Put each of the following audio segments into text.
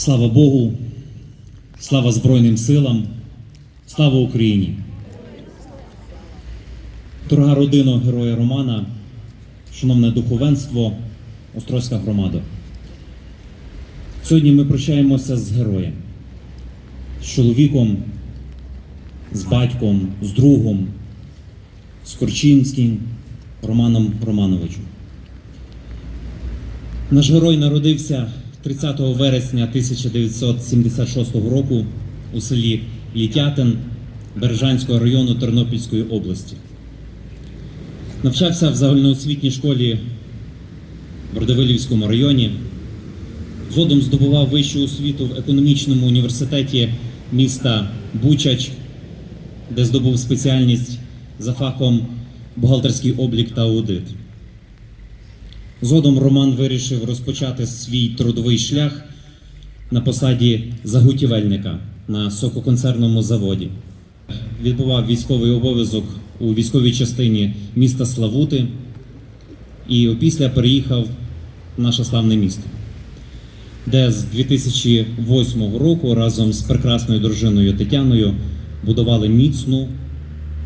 Слава Богу, слава Збройним силам, слава Україні. Дорога родина героя Романа, шановне духовенство, Острозька громада. Сьогодні ми прощаємося з героєм, з чоловіком, з батьком, з другом, з Корчинським Романом Романовичем. Наш герой народився 30 вересня 1976 року у селі Літятин Бережанського району Тернопільської області. Навчався в загальноосвітній школі в Родовилівському районі. Згодом здобував вищу освіту в економічному університеті міста Бучач, де здобув спеціальність за фахом бухгалтерський облік та аудит. Згодом Роман вирішив розпочати свій трудовий шлях на посаді загутівельника на сококонцерному заводі. Відбував військовий обов'язок у військовій частині міста Славути і опісля переїхав в наше славне місто, де з 2008 року разом з прекрасною дружиною Тетяною будували міцну,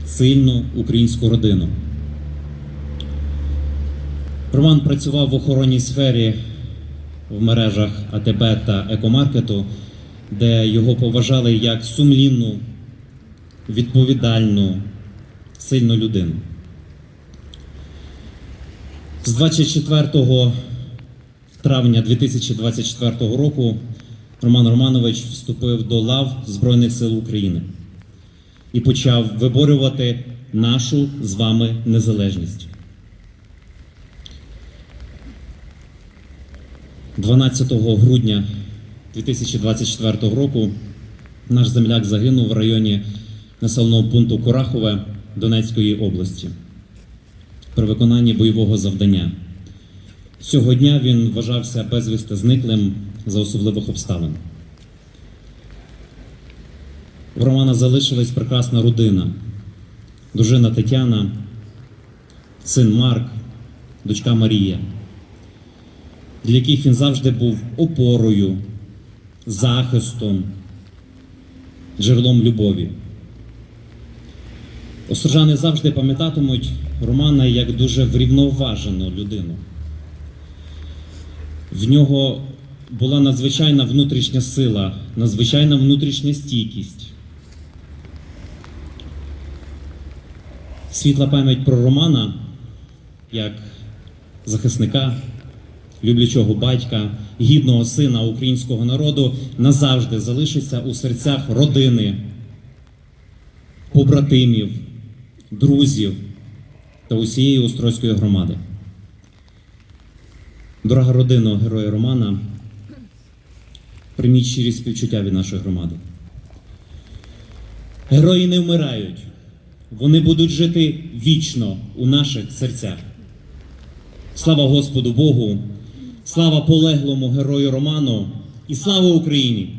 сильну українську родину. Роман працював в охоронній сфері в мережах АТБ та екомаркету, де його поважали як сумлінну, відповідальну, сильну людину. З 24 травня 2024 року Роман Романович вступив до лав Збройних сил України і почав виборювати нашу з вами незалежність. 12 грудня 2024 року наш земляк загинув в районі населеного пункту Курахове Донецької області при виконанні бойового завдання. Цього дня він вважався безвісти зниклим за особливих обставин. В Романа залишилась прекрасна родина, дружина Тетяна, син Марк, дочка Марія для яких він завжди був опорою, захистом, джерелом любові. Острожани завжди пам'ятатимуть Романа як дуже врівноважену людину. В нього була надзвичайна внутрішня сила, надзвичайна внутрішня стійкість. Світла пам'ять про Романа як захисника люблячого батька, гідного сина українського народу назавжди залишиться у серцях родини, побратимів, друзів та усієї Острозької громади. Дорога родина героя Романа, прийміть щирі співчуття від нашої громади. Герої не вмирають, вони будуть жити вічно у наших серцях. Слава Господу Богу! Слава полеглому герою Роману і слава Україні!